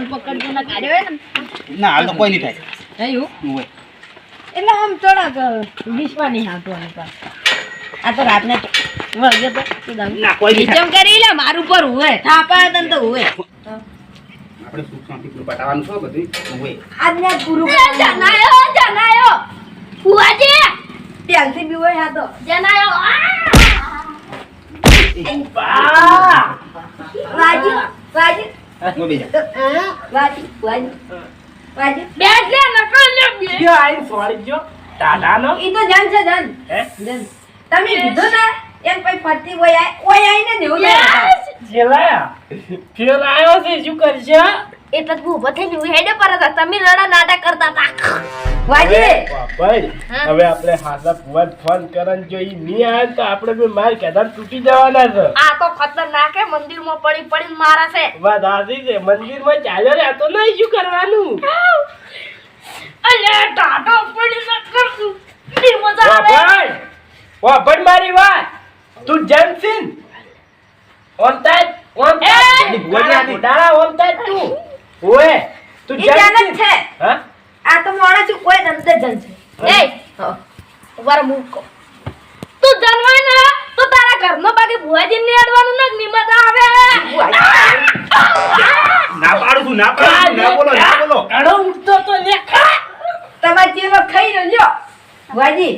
Oven પકડજો ના કાઢ્યો હોય ને. ના હાલ તો કોઈ નહીં થાય. થયું હોય. એટલે આમ થોડાક વિશ્વા નહીં આવતો આની પાસે આ તો રાતને વળગે તો ના કોઈ નહીં થાય કરી લે મારું પર હોય. થાપા તન તો હોય. આપણે સુખ શાંતિ પૂરું પટાવવાનું છો બધું હોય. આજને પૂરું જનાયો જનાયો. ફુવાજી! ત્યારથી બી હોય હા તો. જનાયો આ! વાજી. નો બેજા વાજી વાજી વાજી બેસ લે નકર લે બે ગયો. આઈને સોરી ગયો દાદાનો? ઈ તો જન છે જન. હે? તમે કીધું ને એમ કોઈ ફરતી હોય આય ઓય આઈને ને એવું આવ્યો છે શું કરશે? એટલે જ હું થઈને હું હેડે પર હતા. તમે રડા નાટક કરતા હતા. વાજે ભાઈ હવે આપણે હાલા ફોન ફોન કરન જો ઈ ની આવે તો આપણે બે માર કેદાર તૂટી જવાના છે. આ તો ખતરનાક હે. મંદિરમાં પડી પડી મારા છે. વા હાથી છે. મંદિરમાં ચાલ્યો રહેતો નહીં શું કરવાનું? અલે ટાટો પડી નકરની મજા આવે. વા વાપણ મારી વાત. તું જમસીન on time on time on time તું. ઓએ તું જન છે. હા? આ તો મોણા છું કોઈ જનતે જન છે એ વાર મૂકો. તું જનવાય ને તો તારા ઘરનો બાકી ભુવાજી ને અડવાનું ને ની મજા આવે. ના પાડું તું ના પાડું ના બોલો ના બોલો. ઘણો ઉઠતો તો લેખા તમારે જેવો ખાઈ લો લ્યો. વાજી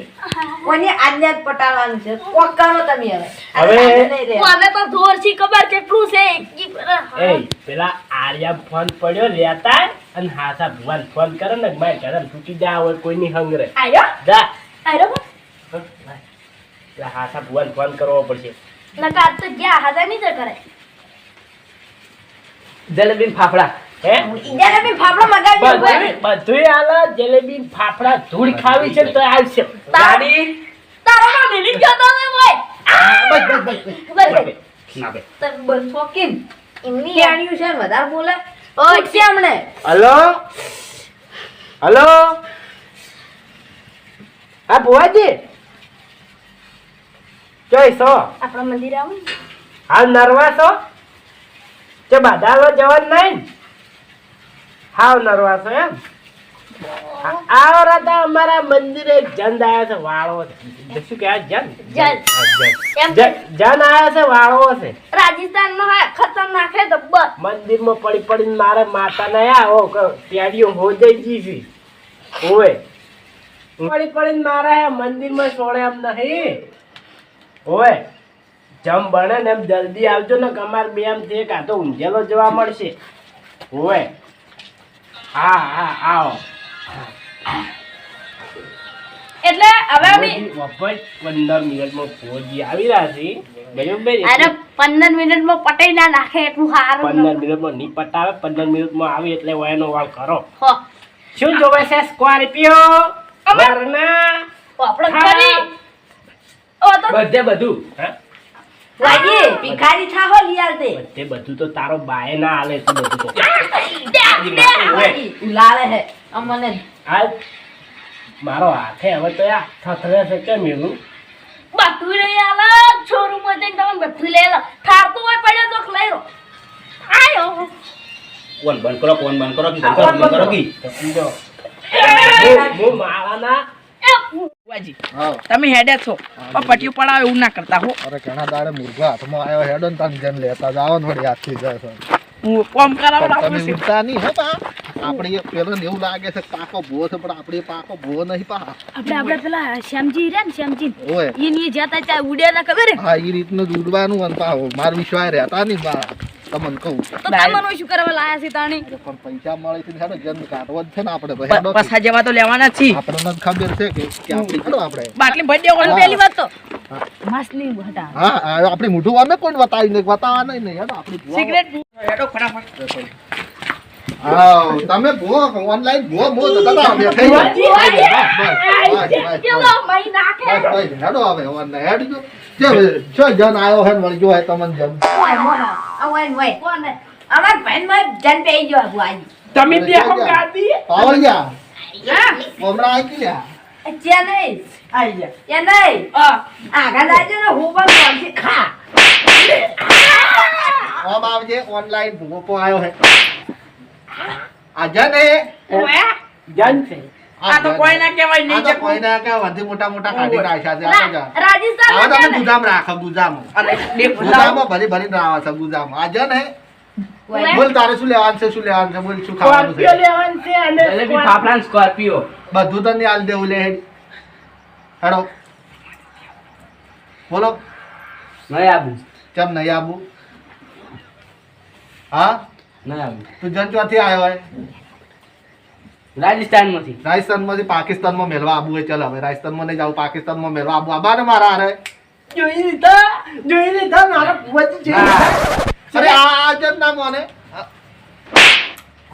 કોને આજ્ઞા જ પટાડવાનું છે. કોક કરો તમે હવે. હવે- તો થી ખબર કેટલું છે એ પેલા આર્યા ફોન પડ્યો લેતા અને હાથા ભગવાન ફોન કરે ને મારે ઘરે તૂટી જા હોય કોઈની હંગરે. આયો જા. આયો હાથા ભગવાન ફોન કરવો પડશે. નકા આજ તો ગયા હાથા નહીં તો કરે. જલેબી ફાફડા હે? ઈજાને બી મગાવી બધું બધું જલેબી ફાફડા ધૂળ ખાવી છે તો આવશે. ગાડી? તારો માં મિલી ગયો તો ને ભાઈ બસ બસ બસ બસ. બસ. ના બે. ના બે એમની કેણ્યું છે વધારે બોલે? ઓ હમણે હલો? હલો? આ ભુવાજી? ચોય છો આપણા મંદિર આવું. હાલ નરવા છો તે બધાલો જવાનું નહીં? હાવ નરવા છો એમ? આવો રાતા અમારા મંદિરે જન આયા છે વાળો છે. શું કહેવાય? જન. જન. આયા છે વાળો છે. રાજસ્થાન નો ખતરનાક હે દબ્બર મંદિરમાં પડી પડીને મારે માતા ને આવો પેડીઓ હો જઈ છે ઓવે. પડી પડીને મારે મંદિરમાં સોળે એમ નહીં. ઓવે. જમ બને ને એમ જલ્દી આવજો ને કે અમારે બે એમ છે કાં તો ઊંઝેલો જોવા મળશે. ઓવે. હા હા આવો. એટલે હવે અમે પંદર મિનિટમાં ફોજી આવી રહ્યા છે. બરોબર અરે પંદર મિનિટમાં પટાઈ ના નાખે એટલું સારું પંદર મિનિટમાં નહીં પટાવે પંદર મિનિટમાં આવી એટલે એનો વાળ કરો. હો. શું જોવે છે સ્કોર્પિયો વરના આપણે કરી ઓ તો બધે બધું હા? વાજી ભિખારી થાહો લિયાલ તે. બધે બધું તો તારો બાય ના આલે બધું તો. હે. અમને. આ મારો હાથે હવે તો આ થથરે છે કે મેલું? બધું લઈ આલા છોરું માં જઈને તમે બધું લઈ આલો ઠારતું હોય પડ્યો તો લઈ લો આયો. કોણ બંધ કરો કોણ બંધ કરો કી બંધ કરો? બંધ કરો? કી સમજો હું- મારાના તમે હેડે છો. પણ પટિયું પડાવો એવું ના કરતા હો. અરે ઘણા દાડે મુર્ગા હાથમાં આવ્યો હેડો ને તમે જેમ લેતા જાવ ને વળી હાથથી જાય હું કોમ કરાવવા પણ રાખું છું. ઉડતા નહીં હો પા આપણે પેલો એવું લાગે છે પાકો ભૂવો છે પણ આપણે પાકો ભૂવો નહીં પા. આપણે આપણે પેલા શ્યામજી રહ્યા ને શ્યામજી. ઓય. એની જતા ચા ઉડ્યા ના ખબર હે? હા એ રીતનું જ ઉડવાનું અને પા માર વિશ્વાસ રહેતા નહીં બા. તમને કહું. તો તમને શું કરવા લાયા છે તાણી? પણ પૈસા મળે છે ને હેડો જન્મ કાઢવો જ છે ને આપણે તો હેડો પસા જેવા તો લેવાના જ છીએ. આપણને ખબર છે કે કે આપણે હેડો આપણે. બાટલી ભરી દેવાની હા. પહેલી વાત તો. માછલી હતા. હા આપણે મોઢું અમે કોણ બતાવી ને? બતાવવા નહીં ને હેડો આપણી સિગરેટ હેડો ફટાફટ. તમે ભૂવો ઓનલાઈન ભૂવો મો અમે થઈ ગયા. મહી નાખે. બસ હેડો હવે હવે હેડજો જે જો જન આવ્યો હે ને હે તમને જન. ઓય ઓય ઓય અમાર ભાઈ માં જન પે ગયો બુઆજી તમે દેખો ગાડી પાવર ગયા? હમણાં આવી ગયા? ત્યાં નહીં. આવી ગયા. ત્યાં નહીં. આગળ લાજો હું પણ ખા. આમ આવજે ઓનલાઈન ભૂકો આવ્યો હે. જન છે. આ તો કોઈ ના કહેવાય નહીં તો જકું. કોઈને કે વધી મોટા મોટા કાઢી નાખ્યા છે. આ તો રાજસ્થાન હવે તમે ગુજામ રાખો ગુજામ અને દેખ ગુજામાં ભરી રાવા છે ગુજામ આજે ને બોલ તારે શું લેવાનું છે શું લેવાનું છે? બોલ શું ખાવાનું છે? લેવાનું છે અને જલેબી ફાફડા સ્કોર્પિયો. બધું તને આલ દેવું લે. હેડ. બોલો. નહીં આવું કેમ નહીં આબુ? હા? નહીં તું જન ચોથી આવ્યો હોય? રાજસ્થાન રાજસ્થાનમાંથી પાકિસ્તાનમાં મેળવા આબુ હોય ચાલ હવે રાજસ્થાનમાં નહીં જાવ પાકિસ્તાનમાં મેળવા આબુ. આબા ને મારા હારે. જોઈ લીધા? જોઈ લીધા? મારા ભુવાજી જોઈ અરે આ આ જન ના મોને.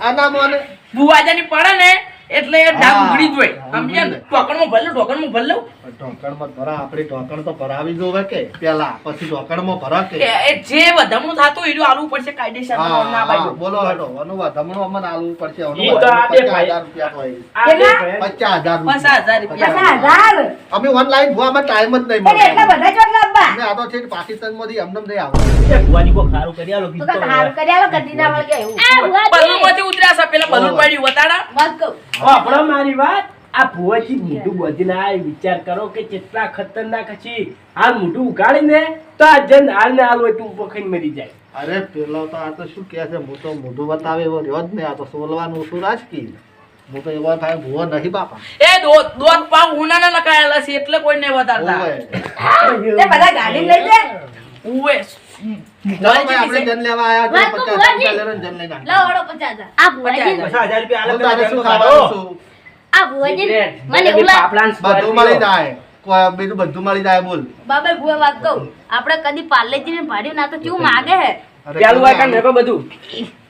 આ- ના મોને. બુવાજાની પડે ને એટલે ડાબ હા, ઉઘડી જ હોય ઉઘડી સમજ્યા ને? ઢોકણમાં ભરલું ઢોકણમાં ભરલું ઢોકણમાં ભરા આપણે ઢોકણ તો ભરાવી જોવે કે? પેલા પછી ઢોકણમાં ભરા કે? એ જે વધમણું થાતું એટલું આલવું પડશે કાયદેસર ના ભાઈ બોલો હટો અનુ વધમણું અમને આલવું પડશે ઈ તો આ બે રૂપિયા તો હોય. આ બે કેટલા? ભાઈ. પચાસ હજાર પચાસ હજાર રૂપિયા. રૂપિયા પચાસ હજાર. અમે ઓનલાઈન ભૂવામાં ટાઈમ જ નહીં મળે એટલા બધા અમે આ તો છે પાકિસ્તાનમાંથી અમને નહીં આવે ભુવાની કો ખારું કરી આલો કીધું તો ખારું કરી આલો કદી ના વળગે એવું. આ ભુવાજી, બલુ ઉતર્યા છે પેલા બલુ. પડ્યું વતાડા વાત કહું. આપણો મારી વાત આ ભુવાજી મોઢું બધીને આ વિચાર કરો કે કેટલા ખતરનાક છે. આ મોઢું ઉગાડીને તો આ જન હાલ ને હાલ હોય તું પખાઈને મરી જાય. અરે પેલો તો આ તો શું કહે છે હું તો મોઢું બતાવે એવો રહ્યો જ ને આ તો સોલવાનું શું રાજકીય. હું તો એવો થાય ભૂવો નહીં બાપા. એ દો- દોત પાવ ઉનાના નખાયેલા છે એટલે કોઈ વધારતા. ઓવે. બધા ગાડી લઈ જાય ઉવે આપણે જન લેવા આયા તો પચાસ ભુવાજી. રૂપિયા લઈને જન લઈને લાવો હળો પચાસ હજાર. આ ભુવાજી. પચાસ પચાસ હજાર રૂપિયા આલે તારે શું ખાવાનું આ ભુવાજી મને જલેબી, એવું લાગે ફાફડા ને બધું મળી જાય. કોઈ બીજું બધું મળી જાય બોલ. બાબા ભુવા વાત કહું. આપણે કદી પાર્લેજી ને ભાડ્યું ના તો કેવું માગે હે? અરે હોય કેમ બધું.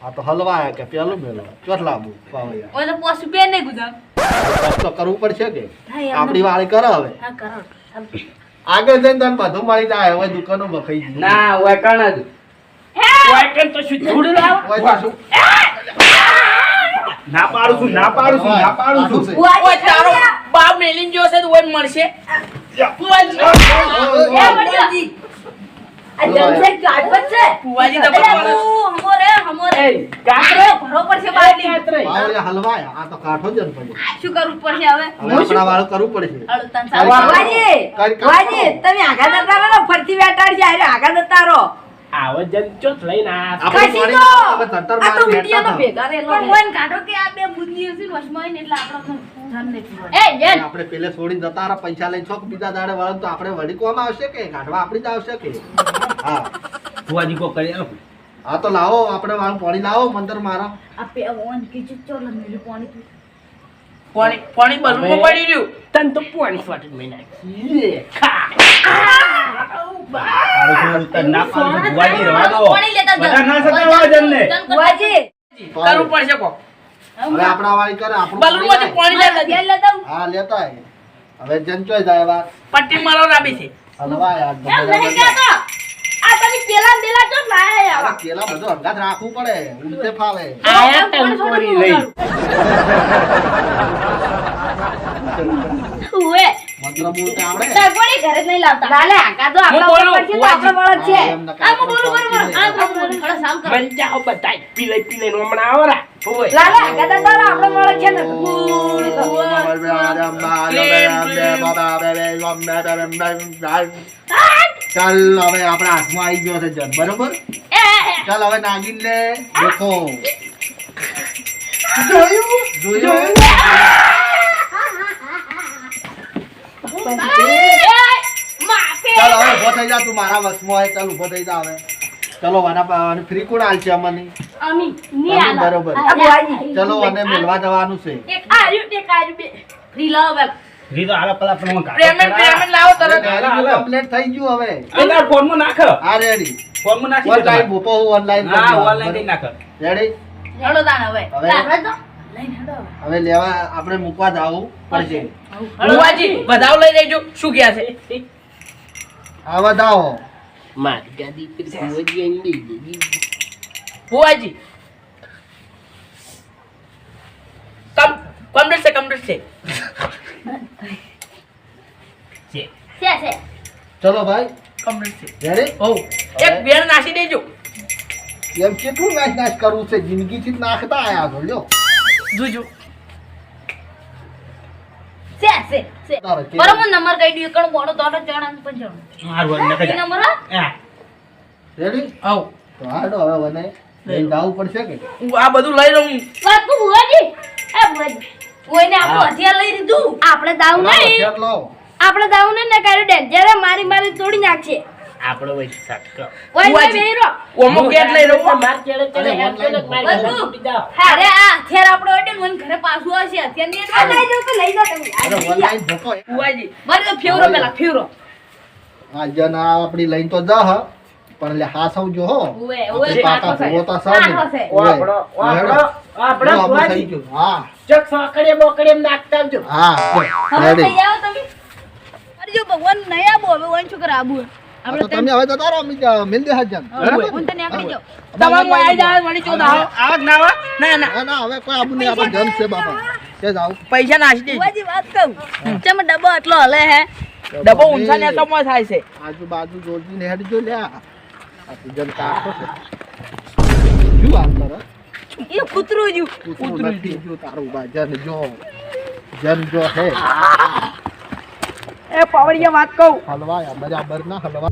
આ તો હલવા કે પેલો મેલો. ચોટલા બુ પાવૈયા. ઓલે પોસ બે ને કષ્ટ તો કરવું પડશે કે? આપણી વાળી કર હવે. હા કરો. આગળ જઈને તને બધું મળી જાય. હવે દુકાનો બખાઈ ગઈ. ના હોય કણ જ. વાયકણ તો શું છોડ લાવ? ના પાડું છું ના પાડું છું ના પાડું છું. ઓય તારો બાપ મેલીન જો છે તો ઓય મળશે. ફુવાજી. આવો જન ચોથ લઈને આ કશી તો. આ તો મારી મીડિયાનો ભેગા રહેલો પણ છે. કાઢો કે આ બે બુદ્ધિ હશે વશમાં એટલે આપણે ધન નહીં પૂરવાનું. એ જન આપણે પેલે છોડીને જતા પૈસા લઈને છોક બીજા દાડે વળે તો આપણે વળી કોમ આવશે કે? કાઢવા આપણી જ આવશે કે? હા. ભુવાજી કોક કરી આલો. હા તો લાવો આપણે વાળું પાણી લાવો મંદર મારા. આ પે ઓન કીધું ચાલો મેલું પાણી પી પાણી પાણી બલૂનમાં પડી રહ્યું. તન તો પોણી સ્વાટી મેં નાખી. લે, ના પાણી લેતા જાઓ. બધા ના સતાવા કરતા ભુવાજી, કરવું પડશે કોક. હવે આપણા વાળી કરે આપણું બલૂનમાંથી પાણી પાણી લેતા હા લેતા. હવે જંચોય જાય વાત. પટ્ટી મારો રાબી છે. હલવા યાર નહીં કહેતો. આ તમે ને પેલા ચો લાયા આવા. કેલા બધું અંગાત રાખવું પડે ઉલટે ફાવે આયા ટંકોરી લઈ ઉવે. મંત્ર બોલતે આવડે ટકોરી ઘરે જ નહીં લાવતા. લાલે, આગા તો આપણા બોલું, ઉપર પડશે તો આપણો બળદ છે. આ હું કાંઈ બોલું બરોબર. પણ આ નહીં. બોલું. થોડા સામ કરો. બન જાઓ બધાય પીલે પીલે હમણાં આવરા ઓય લાલે, આગા જતા રહો, આપણો બળદ છે ને. ચાલ હવે આપણા હાથમાં આવી ગયો છે જગ બરોબર. ચાલ હવે નાગીન લે દેખો. જોયું? જોયું ચાલ હવે ઊભો થઈ જા તું મારા વશમાં હોય ચાલ ઊભો થઈ જા હવે. ચલો વાના ફ્રી કોણ હાલશે અમને? આલા. બરોબર. ચલો અને મેળવા જવાનું છે. એક આ એક આ ફ્રી લાવો બેન. રીતો આલા પેલા પણ પેમેન્ટ પેમેન્ટ લાવો તરત. કમ્પ્લીટ થઈ ગયું હવે. એના ફોનમાં નાખ. આ રેડી ફોનમાં નાખી ઓનલાઈન બોપો ઓનલાઈન હા ઓનલાઈન કઈ નાખ. રેડી હેડો તાણ હવે. હવે? તાણ તો. લઈને હેડો હવે. હવે લેવા આપણે મૂકવા જવું પડશે બધાવ લઈ લેજો. શું કહે છે? આ વધાવો મારી ગાડી પર ભુવાજી આઈને લઈ જજે. કમ કમ્પ્લીટ છે કમ્પ્લીટ છે. છે. છે, છે. ચલો ભાઈ. કમ્પ્લીટ છે. રેડી હો એક બેન નાસી દેજો. એમ કેટલું નાશ નાશ કરવું છે? જિંદગીથી નાખતા આયા છો લ્યો. જોજો. છે છે છે. બરોબર નંબર કહી દઉં. એકણ મોડો દોડો જણા પંચાણું હારું હારું નકર એ જા. નંબર હા? હા. રેડી આવ તો હાડો હવે મને લઈને જવું પડશે કે? આ બધું લઈ લઉં. વાત તો ભુવાજી. એ ભુવાજી. કોઈને આપણો હથિયાર લઈ લીધું. આપણે દાવ નહીં. આપણે દાવ નહીં ને કાઢ્યું ડેન્જર મારી મારી તોડી નાખશે. આપણો વઈ સાટકો. ઓય બેરો ઓમો કેટ લઈ લઉં માર ચેડે ચેડે હેડ મારી બધું. ઘરે અરે આ હથિયાર આપણો એટલે ને ઘરે પાછું આવશે. હથિયારની એટલે લઈ જાવ તો લઈ જાવ તમે. અરે ઓનલાઈન ધોકો ભુવાજી મારે તો ફેવરો પેલા ફેવરો. આજે ના આપણી લઈને તો જા હ. પણ એટલે હા સૌ જો હો. ઓએ ઓએ પાકા ભૂવો તો ને. ઓ આપણો થઈ ગયું હા. ચક સોકડીએ બોકડીએ નાખતા આવજો. હા હવે રેડી થઈ તમે. અરે જો ભગવાન નહીં આબો હવે વન છોકરા આબુ તમે હવે જતા રહો મિલ દે હાજર હું તને આકડી જાઉં તમામ આવી જાય વળી ચોદ આવો. ના ના ના. ના ના હવે કોઈ આબુ નહીં આપણ જન છે બાપા. કે જાવ પૈસા નાખી દે ભુવાજી વાત કહું. ચમ ડબ્બો આટલો હલે હે? ડબ્બો ઊંચા ને તો મોં થાય છે. આજુબાજુ જોડીને હેડ જો લ્યા. આ તો જન કાઢો છે શું આમ કરે એ કૂતરું જ્યું કૂતરું નથી જો તારું બા જન જો જન જો હે એ પાવડિયા વાત કહું. હલવાયા બરાબર ના હલવા